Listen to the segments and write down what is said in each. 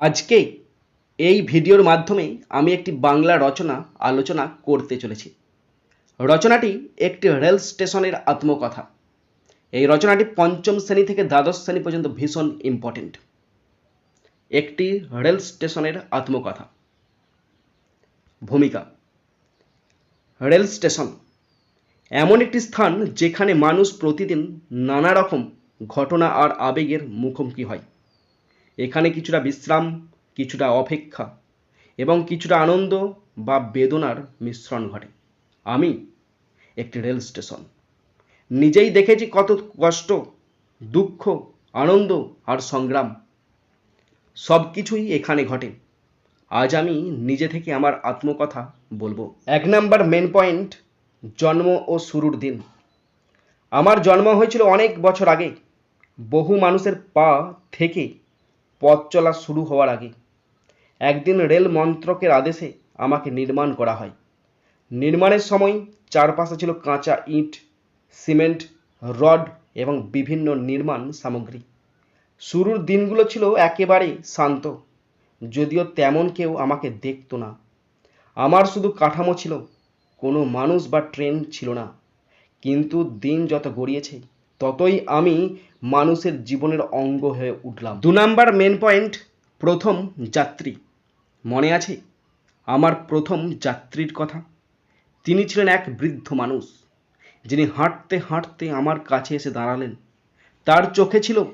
আজকে এই ভিডিওর মাধ্যমে আমি একটি বাংলা রচনা আলোচনা করতে চলেছি। রচনাটি একটি রেল স্টেশনের আত্মকথা। এই রচনাটি পঞ্চম শ্রেণি থেকে দ্বাদশ শ্রেণি পর্যন্ত ভীষণ ইম্পর্টেন্ট একটি রেল স্টেশনের আত্মকথা। ভূমিকা। রেল স্টেশন এমন একটি স্থান যেখানে মানুষ প্রতিদিন নানা রকম ঘটনা আর আবেগের মুখোমুখি হয়। এখানে কিছুটা বিশ্রাম, কিছুটা অপেক্ষা এবং কিছুটা আনন্দ বা বেদনার মিশ্রণ ঘটে। আমি একটি রেল স্টেশন। নিজেই দেখেছি কত কষ্ট, দুঃখ, আনন্দ আর সংগ্রাম। সব কিছুই এখানে ঘটে। আজ আমি নিজে থেকে আমার আত্মকথা বলব। এক নাম্বার মেন পয়েন্ট, জন্ম ও শুরুর দিন। আমার জন্ম হয়েছিল অনেক বছর আগে। বহু মানুষের পা থেকে পথ চলা শুরু হওয়ার আগে একদিন রেল মন্ত্রকের আদেশে আমাকে নির্মাণ করা হয়। নির্মাণের সময় চারপাশে ছিল কাঁচা ইট, সিমেন্ট, রড এবং বিভিন্ন নির্মাণ সামগ্রী। শুরুর দিনগুলো ছিল একেবারে শান্ত, যদিও তেমন কেউ আমাকে দেখতো না। আমার শুধু কাঠামো ছিল, কোনো মানুষ বা ট্রেন ছিল না। কিন্তু দিন যত গড়িয়েছে, ততই আমি মানুষের জীবনের অঙ্গ হয়ে উঠলাম। দু নাম্বার মেন পয়েন্ট প্রথম যাত্রী। মনে আছে? আমার প্রথম যাত্রীর কথা। তিনি ছিলেন এক বৃদ্ধ মানুষ। যিনি হাঁটতে হাঁটতে আমার কাছে এসে দাঁড়ালেন। তার চোখে ছিল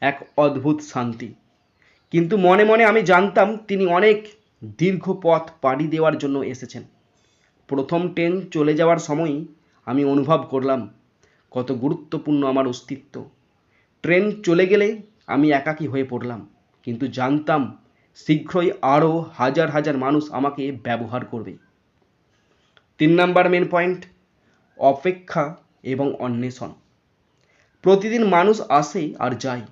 এক অদ্ভুত শান্তি। কিন্তু মনে মনে আমি জানতাম, তিনি অনেক দীর্ঘ পথ পাড়ি দেওয়ার জন্য এসেছেন। প্রথম ট্রেন চলে যাওয়ার সময়ই আমি অনুভব করলাম কত গুরুত্বপূর্ণ আমার অস্তিত্ব। ট্রেন চলে গেলে আমি একাকী হয়ে পড়লাম, কিন্তু জানতাম শীঘ্রই আরও হাজার হাজার মানুষ আমাকে ব্যবহার করবে। তিন নাম্বার মেন পয়েন্ট অপেক্ষা এবং অন্বেষণ। প্রতিদিন মানুষ আসে আর যায়,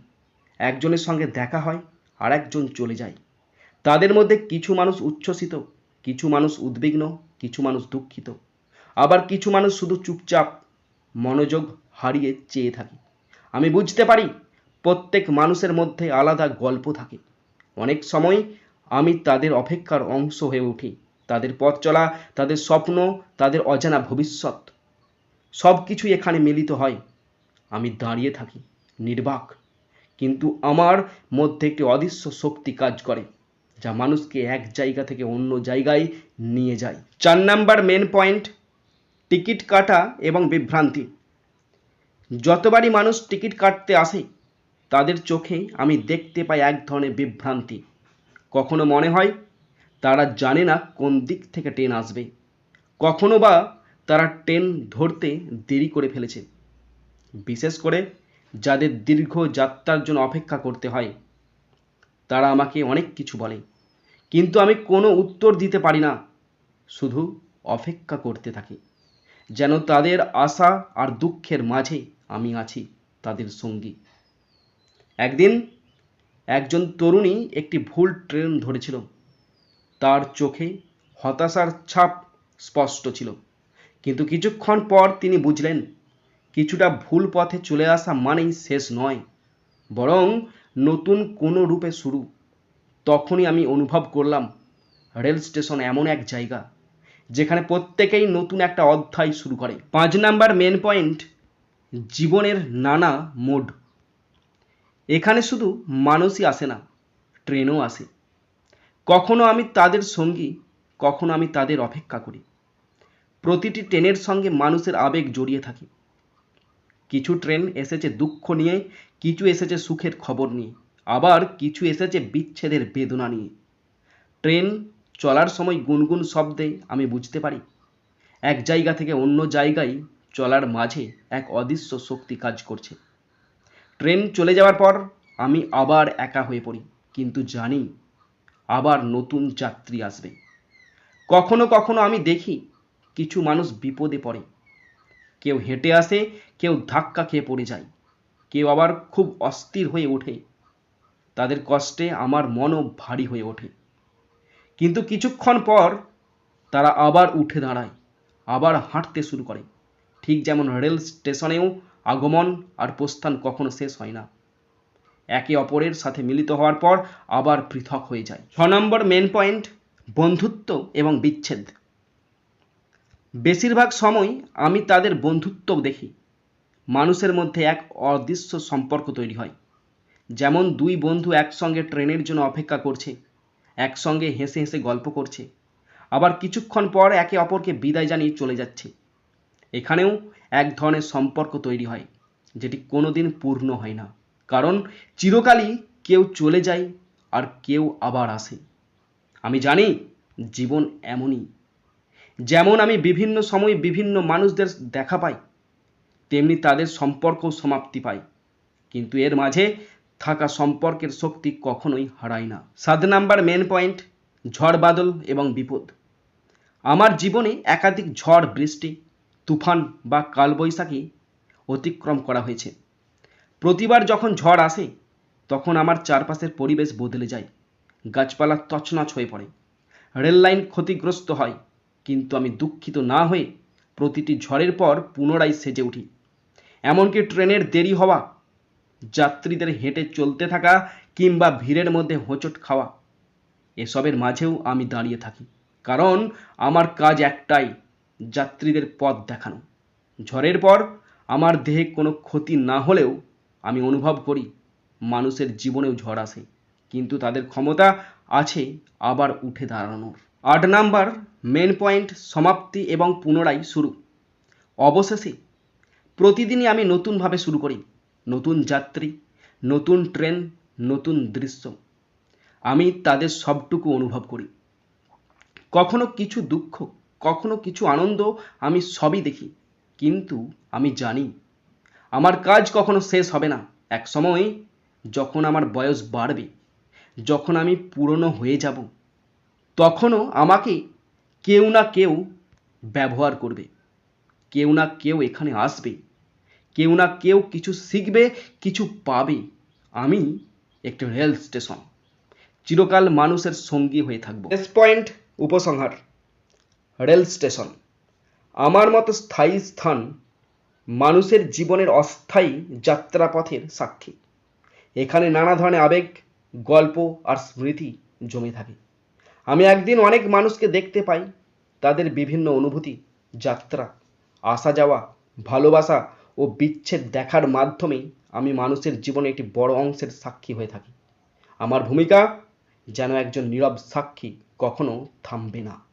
একজনের সঙ্গে দেখা হয় আর একজন চলে যায়। তাদের মধ্যে কিছু মানুষ উচ্ছ্বসিত, কিছু মানুষ উদ্বিগ্ন, কিছু মানুষ দুঃখিত। আবার কিছু মানুষ শুধু চুপচাপ মনোযোগ হারিয়ে চেয়ে থাকি। আমি বুঝতে পারি প্রত্যেক মানুষের মধ্যে আলাদা গল্প থাকে। অনেক সময় আমি তাদের অপেক্ষার অংশ হয়ে উঠি। তাদের পথ চলা, তাদের স্বপ্ন, তাদের অজানা ভবিষ্যৎ। সব কিছুই এখানে মিলিত হয়। আমি দাঁড়িয়ে থাকি, নির্বাক। কিন্তু আমার মধ্যে একটি অদৃশ্য শক্তি কাজ করে, যা মানুষকে এক জায়গা থেকে অন্য জায়গায় নিয়ে যায়। চার নাম্বার মেন পয়েন্ট টিকিট কাটা এবং বিভ্রান্তি। যতবারই মানুষ টিকিট কাটতে আসে, তাদের চোখে আমি দেখতে পাই এক ধরনের বিভ্রান্তি। কখনো মনে হয় তারা জানে না কোন দিক থেকে ট্রেন আসবে। কখনো বা তারা ট্রেন ধরতে দেরি করে ফেলেছে। বিশেষ করে যাদের দীর্ঘ যাত্রার জন্য অপেক্ষা করতে হয়। তারা আমাকে অনেক কিছু বলে, কিন্তু আমি কোনো উত্তর দিতে পারি না। শুধু অপেক্ষা করতে থাকি। যেন তাদের আশা আর দুঃখের মাঝে আমি আছি তাদের সঙ্গী। একদিন একজন তরুণী একটি ভুল ট্রেন ধরেছিল। তার চোখে হতাশার ছাপ স্পষ্ট ছিল। কিন্তু কিছুক্ষণ পর তিনি বুঝলেন, কিছুটা ভুল পথে চলে আসা মানেই শেষ নয়, বরং নতুন কোনো রূপে শুরু। তখনই আমি অনুভব করলাম, রেল স্টেশন এমন এক জায়গা। যেখানে প্রত্যেকেই নতুন একটা অধ্যায় শুরু করে। পাঁচ নাম্বার মেন পয়েন্ট জীবনের নানা মোড এখানে শুধু মানুষই আসে না ট্রেনও আসে। কখনো আমি তাদের সঙ্গী, কখনো আমি তাদের অপেক্ষা করি। প্রতিটি ট্রেনের সঙ্গে মানুষের আবেগ জড়িয়ে থাকে। কিছু ট্রেন এসেছে দুঃখ নিয়ে, কিছু এসেছে সুখের খবর নিয়ে। আবার কিছু এসেছে বিচ্ছেদের বেদনা নিয়ে। ট্রেন চলার সময় গুনগুন শব্দে আমি বুঝতে পারি। এক জায়গা থেকে অন্য জায়গায় চলার মাঝে এক অদৃশ্য শক্তি কাজ করছে। ট্রেন চলে যাওয়ার পর আমি আবার একা হয়ে পড়ি, কিন্তু জানি আবার নতুন যাত্রী আসবে। কখনো কখনো আমি দেখি কিছু মানুষ বিপদে পড়ে। কেউ হেঁটে আসে, কেউ ধাক্কা খেয়ে পড়ে যায়। কেউ আবার খুব অস্থির হয়ে ওঠে। তাদের কষ্টে আমার মনও ভারী হয়ে ওঠে। কিন্তু কিছুক্ষণ পর তারা আবার উঠে দাঁড়ায়, আবার হাঁটতে শুরু করে। ঠিক যেমন রেল স্টেশনেও আগমন আর প্রস্থান কখনো শেষ হয় না। একে অপরের সাথে মিলিত হওয়ার পর আবার পৃথক হয়ে যায়। ছ নম্বর মেন পয়েন্ট বন্ধুত্ব এবং বিচ্ছেদ। বেশিরভাগ সময় আমি তাদের বন্ধুত্ব দেখি। মানুষের মধ্যে এক অদৃশ্য সম্পর্ক তৈরি হয়। যেমন দুই বন্ধু একসঙ্গে ট্রেনের জন্য অপেক্ষা করছে একসঙ্গে হেসে হেসে গল্প করছে। আবার কিছুক্ষণ পর একে অপরকে বিদায় জানিয়ে চলে যাচ্ছে। এখানেও এক ধরনের সম্পর্ক তৈরি হয়, যেটি কোনোদিন পূর্ণ হয় না। কারণ চিরকালই কেউ চলে যায় আর কেউ আবার আসে। আমি জানি জীবন এমনই। যেমন আমি বিভিন্ন সময়ে বিভিন্ন মানুষদের দেখা পাই, তেমনি তাদের সম্পর্ক সমাপ্তি পায় কিন্তু এর মাঝে থাকা সম্পর্কের শক্তি কখনোই হারায় না। সাত নাম্বার মেন পয়েন্ট ঝড় বাদল এবং বিপদ। আমার জীবনে একাধিক ঝড়, বৃষ্টি, তুফান বা কালবৈশাখী অতিক্রম করা হয়েছে। প্রতিবার যখন ঝড় আসে, তখন আমার চারপাশের পরিবেশ বদলে যায়। গাছপালা তছনছ হয়ে পড়ে। রেল লাইন ক্ষতিগ্রস্ত হয়, কিন্তু আমি দুঃখিত না হয়ে প্রতিটি ঝড়ের পর পুনরায় সেজে উঠি। এমনকি ট্রেনের দেরি হওয়া যাত্রীদের হেঁটে চলতে থাকা কিংবা ভিড়ের মধ্যে হোঁচট খাওয়া, এসবের মাঝেও আমি দাঁড়িয়ে থাকি। কারণ আমার কাজ একটাই, যাত্রীদের পথ দেখানো। ঝড়ের পর আমার দেহে কোনো ক্ষতি না হলেও আমি অনুভব করি, মানুষের জীবনেও ঝড় আসে, কিন্তু তাদের ক্ষমতা আছে আবার উঠে দাঁড়ানোর। আট নাম্বার মেন পয়েন্ট সমাপ্তি এবং পুনরায় শুরু। অবশেষে প্রতিদিনই আমি নতুনভাবে শুরু করি। নতুন যাত্রী, নতুন ট্রেন, নতুন দৃশ্য। আমি তাদের সবটুকু অনুভব করি। কখনো কিছু দুঃখ, কখনো কিছু আনন্দ আমি সবই দেখি, কিন্তু আমি জানি, আমার কাজ কখনো শেষ হবে না। এক সময় যখন আমার বয়স বাড়বে, যখন আমি পুরনো হয়ে যাব, তখনও আমাকে কেউ না কেউ ব্যবহার করবে, কেউ না কেউ এখানে আসবে। কেউ না কেউ কিছু শিখবে, কিছু পাবে। আমি একটি রেল স্টেশন। চিরকাল মানুষের সঙ্গী হয়ে থাকব। শেষ পয়েন্ট উপসংহার। Rail station. আমার মতো স্থায়ী স্থান মানুষের জীবনের অস্থায়ী যাত্রাপথের সাক্ষী। এখানে নানা ধরনের আবেগ, গল্প আর স্মৃতি জমে থাকে। আমি একদিন অনেক মানুষকে দেখতে পাই, তাদের বিভিন্ন অনুভূতি, যাত্রা আসা যাওয়া ভালোবাসা ও বিচ্ছেদ দেখার মাধ্যমেই আমি মানুষের জীবনে একটি বড় অংশের সাক্ষী হয়ে থাকি। আমার ভূমিকা যেন একজন নীরব সাক্ষী কখনো থামবে না।